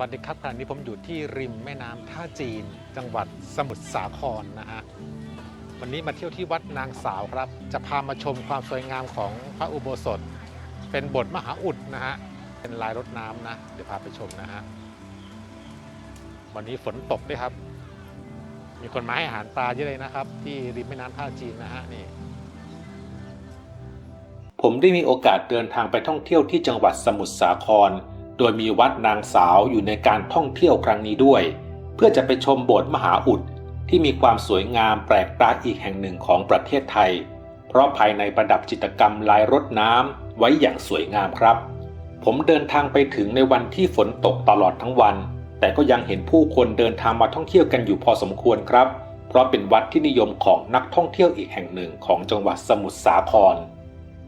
วัสดีครับขณะนี้ผมอยู่ที่ริมแม่น้ำท่าจีน จังหวัดสมุทรสาครนะฮะวันนี้มาเที่ยวที่วัดนางสาวครับ จะพามาชมความสวยงามของพระอุโบสถ เป็นบทมหาอุดนะฮะเป็นลายรถน้ำนะ เดี๋ยวพาไปชมนะฮะวันนี้ฝนตกด้วยครับ มีคนมาให้อาหารปลาเยอะเลยนะครับ ที่ริมแม่น้ำท่าจีนนะฮะนี่ผมได้มีโอกาสเดินทางไปท่องเที่ยวที่จังหวัดสมุทรสาคร โดยมีวัดนางสาวอยู่ในการท่องเที่ยวครั้งนี้ด้วย เพื่อจะไปชมโบสถ์มหาอุดที่มีความสวยงามแปลกตาอีกแห่งหนึ่งของประเทศไทย เพราะภายในประดับจิตรกรรมลายรถน้ำไว้อย่างสวยงามครับ ผมเดินทางไปถึงในวันที่ฝนตกตลอดทั้งวัน แต่ก็ยังเห็นผู้คนเดินทางมาท่องเที่ยวกันอยู่พอสมควรครับ เพราะเป็นวัดที่นิยมของนักท่องเที่ยวอีกแห่งหนึ่งของจังหวัดสมุทรสาคร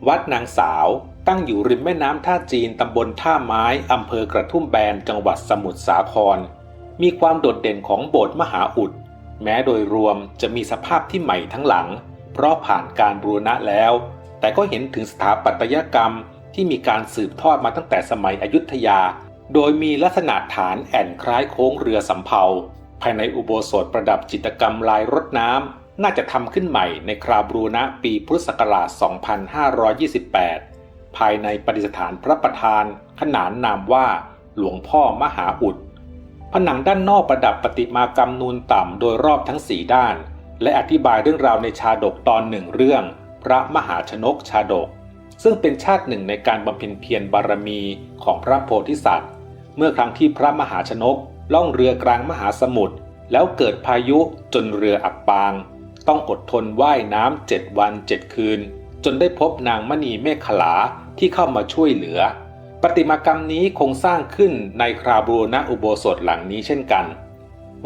วัดนางสาว ตั้งอยู่ริมแม่น้ำท่าจีนตำบลท่าไม้อำเภอกระทุ่มแบนจังหวัดสมุทรสาคร มีความโดดเด่นของโบสถ์มหาอุด แม้โดยรวมจะมีสภาพที่ใหม่ทั้งหลัง เพราะผ่านการบูรณะแล้ว แต่ก็เห็นถึงสถาปัตยกรรมที่มีการสืบทอดมาตั้งแต่สมัยอยุธยา โดยมีลักษณะฐานแอ่นคล้ายโค้งเรือสำเภา ภายในอุโบสถประดับจิตรกรรมลายรถน้ำน่าจะทำขึ้นใหม่ในคราวบรูณะปีพุทธศักราช 2528 ภายในประดิษฐานพระประธานขนานนามว่าหลวงพ่อมหาอุด ผนังด้านนอกประดับประติมากรรมนูนต่ำโดยรอบทั้งสีด้าน และอธิบายเรื่องราวในชาดกตอนหนึ่งเรื่อง พระมหาชนกชาดก ซึ่งเป็นชาติหนึ่งในการบำเพ็ญเพียรบารมีของพระโพธิสัตว์ เมื่อครั้งที่พระมหาชนกล่องเรือกลางมหาสมุทรแล้วเกิดพายุจนเรืออับปาง ต้องอดทนว่ายน้ำเจ็ดวันเจ็ดคืน จนได้พบนางมณีเมฆขลาที่เข้ามาช่วยเหลือ ปฏิมากรรมนี้คงสร้างขึ้นในคราบูรณอุโบสถหลังนี้เช่นกัน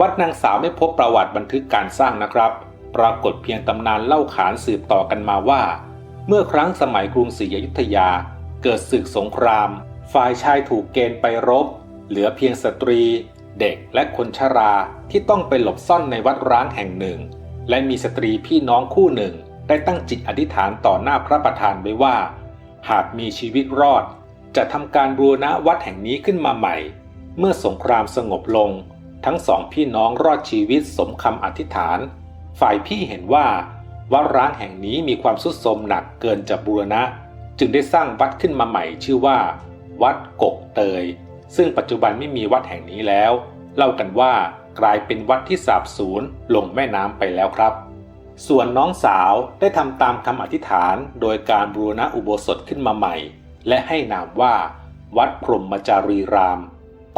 วัดนางสาวไม่พบประวัติบันทึกการสร้างนะครับ ปรากฏเพียงตำนานเล่าขานสืบต่อกันมาว่า เมื่อครั้งสมัยกรุงศรีอยุธยา เกิดศึกสงคราม ฝ่ายชายถูกเกณฑ์ไปรบ เหลือเพียงสตรี เด็กและคนชราที่ต้องไปหลบซ่อนในวัดร้างแห่งหนึ่ง และมีสตรีพี่น้องคู่หนึ่ง ได้ตั้งจิตอธิษฐานต่อหน้าพระประธานไว้ว่า หากมีชีวิตรอด จะทำการบูรณะวัดแห่งนี้ขึ้นมาใหม่ เมื่อสงครามสงบลง ทั้งสองพี่น้องรอดชีวิตสมคำอธิษฐาน ฝ่ายพี่เห็นว่า วัดร้างแห่งนี้มีความสุดโทรมหนักเกินจะบูรณะ จึงได้สร้างวัดขึ้นมาใหม่ชื่อว่า วัดกกเตย ซึ่งปัจจุบันไม่มีวัดแห่งนี้แล้ว เล่ากันว่ากลายเป็นวัดที่สาบสูญลงแม่น้ำไปแล้วครับ ส่วนน้องสาวได้ทำตามคำอธิษฐานโดยการบูรณะอุโบสถขึ้นมาใหม่ และให้นามว่า วัดพรหมจารีราม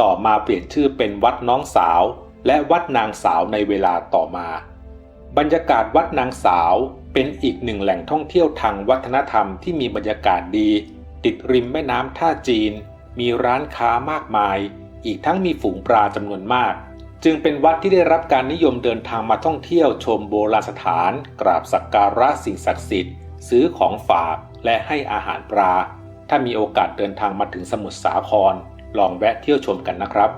ต่อมาเปลี่ยนชื่อเป็นวัดน้องสาว และวัดนางสาวในเวลาต่อมา บรรยากาศวัดนางสาวเป็นอีกหนึ่งแหล่งท่องเที่ยวทางวัฒนธรรมที่มีบรรยากาศดี ติดริมแม่น้ำท่าจีน มีร้านค้ามากมาย อีกทั้งมีฝูงปลาจำนวนมาก จึงเป็นวัดที่ได้รับการนิยมเดินทางมาท่องเที่ยวชมโบราณสถาน กราบสักการะสิ่งศักดิ์สิทธิ์ ซื้อของฝากและให้อาหารปลา ถ้ามีโอกาสเดินทางมาถึงสมุทรสาคร ลองแวะเที่ยวชมกันนะครับ